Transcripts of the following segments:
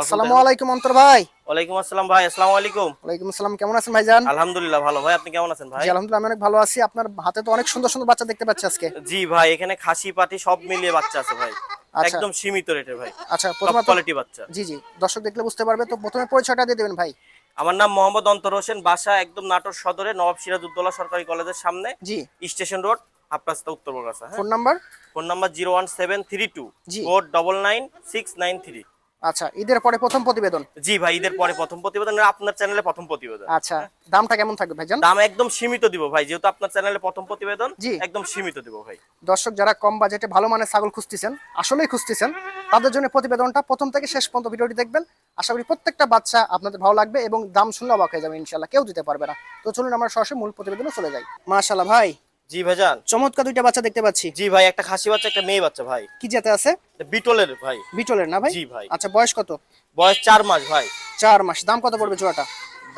আসসালামু আলাইকুম অন্তর ভাই। ওয়ালাইকুম আসসালাম ভাই আসসালামু আলাইকুম। ওয়ালাইকুম আসসালাম কেমন আছেন ভাইজান? আলহামদুলিল্লাহ ভালো। ভাই আপনি কেমন আছেন ভাই? আলহামদুলিল্লাহ আমি অনেক ভালো আছি। আপনার হাতে তো অনেক সুন্দর সুন্দর বাচ্চা দেখতে পাচ্ছি আজকে। জি ভাই এখানে খাসি পাটি সব মিলিয়ে বাচ্চা আছে ভাই। আচ্ছা। একদম সীমিত রেটের ভাই। আচ্ছা প্রথমে কোয়ালিটি বাচ্চা। জি জি দর্শক দেখলে বুঝতে পারবে। তো প্রথমে পরিচয়টা দিয়ে দেবেন ভাই। আমার নাম মোহাম্মদ অন্তর হোসেন বাসা একদম নাটোর সদরে নবাব সিরাজউদ্দৌলা সরকারি কলেজের সামনে জি। স্টেশন রোড হাফরাস্তা উত্তর বগাসা হ্যাঁ। Phone number? Phone number zero one seven three two. Four double nine six nine three. আচ্ছা ঈদের পরে প্রথম প্রতিবেদন? জি ভাই ঈদের পরে প্রথম প্রতিবেদন আপনার চ্যানেলে প্রথম প্রতিবেদন। আচ্ছা দামটা কেমন থাকবে ভাইজান? দাম একদম সীমিত দিব ভাই যেহেতু আপনার চ্যানেলে প্রথম প্রতিবেদন জি। একদম সীমিত দিব ভাই। দর্শক যারা কম বাজেটে ভালো মানের ছাগল খুঁজতেছেন আসলেই খুঁজতেছেন তাদের জন্য প্রতিবেদনটা প্রথম থেকে শেষ পর্যন্ত ভিডিওটি দেখবেন। আশা করি প্রত্যেকটা বাচ্চা আপনাদের ভালো লাগবে এবং দাম শুনলে অবাক হয়ে যাবে ইনশাল্লাহ কেউ দিতে পারবে না। তো চলুন আমরা সরাসরি মূল প্রতিবেদনে চলে যাই। মাশাল্লাহ ভাই জি ভাইজান। চমৎকার দুইটা বাচ্চা দেখতে পাচ্ছি। জি ভাই একটা খাসি বাচ্চা একটা মেয়ে বাচ্চা ভাই। কি জাতে আছে? বিটলের ভাই। বিটলের না ভাই? জি ভাই। আচ্ছা বয়স কত? বয়স চার মাস ভাই। চার মাস। দাম কত পড়বে জোড়াটা?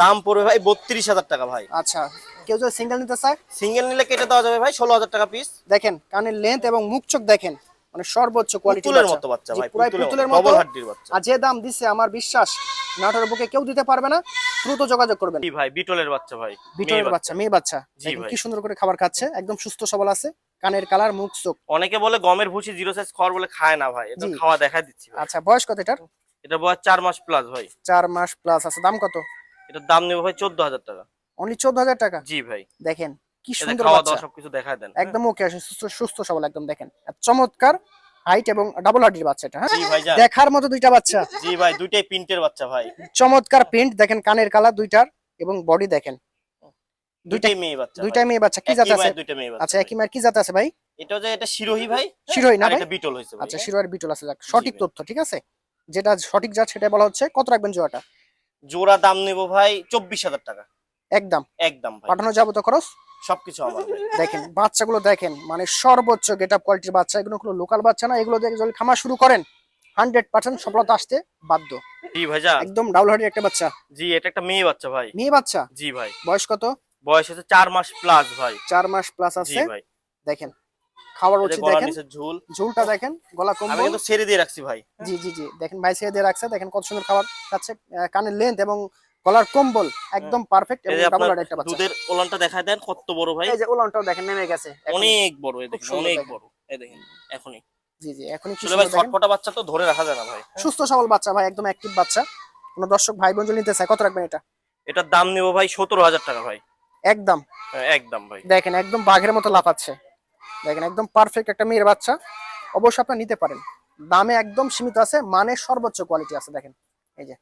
দাম পড়বে ভাই বত্রিশ হাজার টাকা ভাই। আচ্ছা কেউ যদি সিঙ্গেল নিতে চায়? সিঙ্গেল নিলে কেটে দেওয়া যাবে ভাই ষোলো হাজার টাকা পিস দেখেন কানের লেন্থ এবং মুখ চোখ দেখেন মানে সর্বোচ্চ কোয়ালিটির মতো বাচ্চা ভাই পুতুলের মতো ডবল হাড্ডির বাচ্চা। আর যে দাম দিচ্ছে আমার বিশ্বাস নাটোর বুকে কেউ দিতে পারবে না। দ্রুত যোগাযোগ করবেন। জি ভাই বিটলের বাচ্চা ভাই মেয়ে বাচ্চা। মেয়ে বাচ্চা। কি সুন্দর করে খাবার খাচ্ছে একদম সুস্থ সবল আছে কানের কালার মুখ চোখ। অনেকে বলে গমের ভুসি জিরো সাইজ খাওয়ার বলে খায় না ভাই এটা খাওয়া দেখা দিচ্ছি আচ্ছা বয়স কত এটার? এটা বয়স চার মাস প্লাস ভাই। চার মাস প্লাস আছে দাম কত? এটার দাম নেবে ভাই চোদ্দ হাজার টাকা। অনলি চোদ্দ হাজার টাকা? জি ভাই। দেখেন কি সুন্দর খাওয়া দাওয়া সবকিছু দেখা দেন একদম ওকে আছে সুস্থ সুস্থ সবল একদম দেখেন। চমৎকার হাইট এবং ডাবল হার্ডির বাচ্চা এটা হ্যাঁ? জি ভাই যান দেখার মতো দুইটা বাচ্চা। জি ভাই দুইটাই প্রিন্টের বাচ্চা ভাই। চমৎকার প্রিন্ট দেখেন কানের কালার দুইটার এবং বডি দেখেন। দুইটাই মেয়ে বাচ্চা দুইটা ভাই। মেয়ে বাচ্চা কি জাত আছে? দুইটা মেয়ে বাচ্চা আচ্ছা একই মায়ের কি জাত আছে ভাই? এটা যে এটা শিরোহী ভাই? শিরোহী না ভাই? এটা বিটল ভাই। আচ্ছা শিরোয়ের বিটল আছে যাক সঠিক তথ্য ঠিক আছে? যেটা সঠিক জাত সেটাই বলা হচ্ছে। কত রাখবেন জোড়াটা? জোড়া দাম নেব ভাই চব্বিশ হাজার টাকা। একদম। একদম ভাই। পাঠানো যাব তো খরচ? সবকিছু আমার দেখেন বাচ্চাগুলো দেখেন মানে সর্বোচ্চ গেট আপ কোয়ালিটির বাচ্চা এগুলো কোনো লোকাল বাচ্চা না এগুলো দেখে যদি খামার শুরু করেন হান্ড্রেড পার্সেন্ট সফলতা আসতে বাধ্য। জি একদম ডাবল হার্ডের একটা বাচ্চা। জি এটা একটা মেয়ে বাচ্চা ভাই। মেয়ে বাচ্চা? জি ভাই। বয়স কত? বয়স হচ্ছে চার মাস প্লাস ভাই। চার মাস প্লাস আছে। ভাই। দেখেন খাবার হচ্ছে দেখেন। ঝুল। ঝুলটা দেখেন গলা আমি কিন্তু ছেড়ে দিয়ে রাখছি ভাই। জি জি জি। দেখেন ভাই ছেড়ে দিয়ে রাখছে। দেখেন কত সুন্দর খাবার খাচ্ছে। কানের লেন্থ এবং গলার কম্বল একদম পারফেক্ট এবং ডাবল একটা বাচ্চা দুধের ওলানটা দেখায় দেন কত বড় ভাই? এই যে উলানটাও দেখেন নেমে গেছে অনেক বড় এই দেখেন অনেক বড়। এই দেখেন এখনই। জি জি এখনই কি ভাই ছটফটা বাচ্চা তো ধরে রাখা যায় না ভাই। সুস্থ সবল বাচ্চা ভাই একদম অ্যাক্টিভ বাচ্চা। কোন দর্শক ভাই বোন নিতে চায় কত রাখবেন এটা? এটার দাম নেব ভাই সতেরো হাজার টাকা ভাই। একদম। হ্যাঁ, একদম ভাই। দেখেন একদম বাঘের মতো লাফাচ্ছে। দেখেন একদম পারফেক্ট একটা মেয়ের বাচ্চা। অবশ্যই আপনি নিতে পারেন। দামে একদম সীমিত আছে মানে সর্বোচ্চ কোয়ালিটি আছে দেখেন। এই যে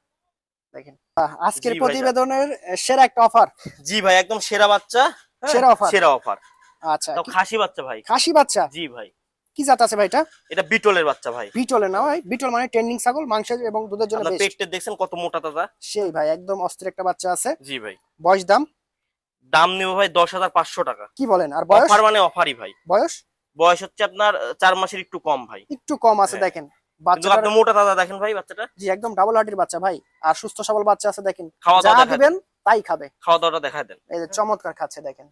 দেখেন। আজকের প্রতিবেদনের সেরা একটা অফার জি ভাই একদম সেরা বাচ্চা হ্যাঁ, সেরা offer। সেরা অফার আচ্ছা কি- খাসি বাচ্চা ভাই। খাসি বাচ্চা? জি ভাই। কি জাত আছে ভাই এটা? এটা বিটলের বাচ্চা ভাই। বিটলের না ভাই? বিটল মানে ট্রেন্ডিং ছাগল মাংসের এবং দুধের জন্য আপনার বেস্ট পেটটা দেখছেন কত মোটা তাজা? সেই ভাই একদম অস্থির একটা বাচ্চা আছে। জি ভাই। বয়স দাম? দাম নেব ভাই দশ হাজার পাঁচশো টাকা। কি বলেন আর বয়স? অফার মানে অফারই ভাই। বয়স? বয়স হচ্ছে আপনার আহ, চার মাসের একটু কম ভাই। একটু কম আছে হ্যাঁ। দেখেন। কিন্তু আপনি মোটা তাজা দেখেন ভাই বাচ্চাটা? জি একদম ডাবল হার্টির বাচ্চা ভাই। আর সুস্থ সবল বাচ্চা আছে দেখেন। খাওয়া দাওয়া দিবেন তাই খাবে। খাওয়া দাওয়াটা দেখা দেন। এই যে চমৎকার খাচ্ছে দেখেন।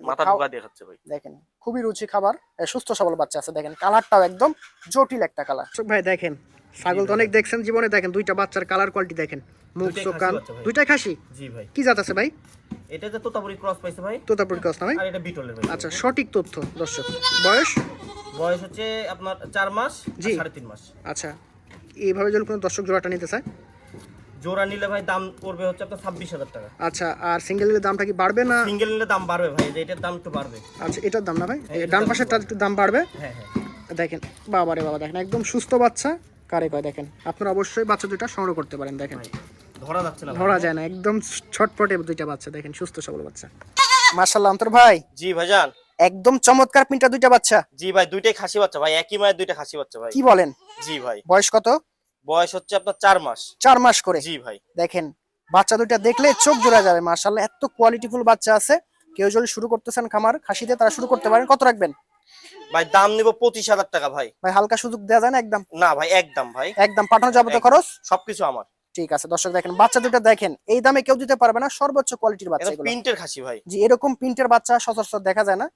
মাথা ঢোকা দিয়ে খাচ্ছে ভাই। দেখেন খুবই রুচি খাবার। সুস্থ সবল বাচ্চা আছে দেখেন। কালারটাও একদম জটিল একটা কালার। ভাই দেখেন ছাগল তো অনেক দেখছেন জীবনে দেখেন দুইটা বাচ্চার কালার কোয়ালিটি দেখেন। মুখ চোখ খাসি কান দুইটাই খাসি? জি ভাই। কি জাত আছে ভাই? এটা যে তোতাপুরি ক্রস পাইছে ভাই। তোতাপুর কস না ভাই? আর এটা বিটলের ভাই। আচ্ছা সঠিক তথ্য দর্শক। বয়স? বয়স হচ্ছে আপনার চার মাস জি। জি। সাড়ে তিন মাস। আচ্ছা এইভাবে যদি কোনো দর্শক জোড়াটা নিতে চায়? জোড়া নিলে ভাই দাম পড়বে হচ্ছে আপনার ছাব্বিশ হাজার টাকা। আচ্ছা আর সিঙ্গেল নিলে দামটা কি বাড়বে না? সিঙ্গেল নিলে দাম বাড়বে ভাই এটার দাম একটু বাড়বে। আচ্ছা এটার দাম না ভাই? হ্যাঁ, এই ডান দাম পাশেরটা একটু দাম বাড়বে? হ্যাঁ হ্যাঁ। দেখেন বাবা রে বাবা দেখেন একদম সুস্থ বাচ্চা। কারে কয় দেখেন? আপনারা অবশ্যই বাচ্চা দুইটা সংগ্রহ করতে পারেন দেখেন। ধরা যাচ্ছে না ধরা যায় না একদম ছটপটে দুইটা বাচ্চা দেখেন সুস্থ সবল বাচ্চা। মার্শাল্লাহ অন্তর ভাই। জি ভাইজান। একদম চমৎকার পিনটা দুইটা বাচ্চা। জি ভাই দুইটাই খাসি বাচ্চা ভাই একই মায়ের দুইটা খাসি বাচ্চা ভাই। কি বলেন? জি ভাই। বয়স কত? বয়স হচ্ছে আপনার চার মাস। চার মাস করে। জি ভাই। দেখেন বাচ্চা দুইটা দেখলে চোখ জোড়া যাবে মার্শাল্লাহ এত কোয়ালিটিফুল বাচ্চা আছে। কেউ যদি শুরু করতেছেন খামার খাসিতে তারা শুরু করতে পারেন। কত রাখবেন? ভাই দাম নিব পঁচিশ হাজার টাকা ভাই। ভাই হালকা সুযোগ দেওয়া যায় না একদম? না ভাই একদম ভাই। একদম পাঠানো যাবে তো খরচ? সবকিছু আমার। ঠিক আছে দর্শক দেখেন বাচ্চা দুটো দেখেন এই দামে কেউ দিতে পারবে না সর্বোচ্চ কোয়ালিটির বাচ্চা প্রিন্টের খাসি ভাই। জি এরকম প্রিন্টের বাচ্চা সচরাচর দেখা যায় না।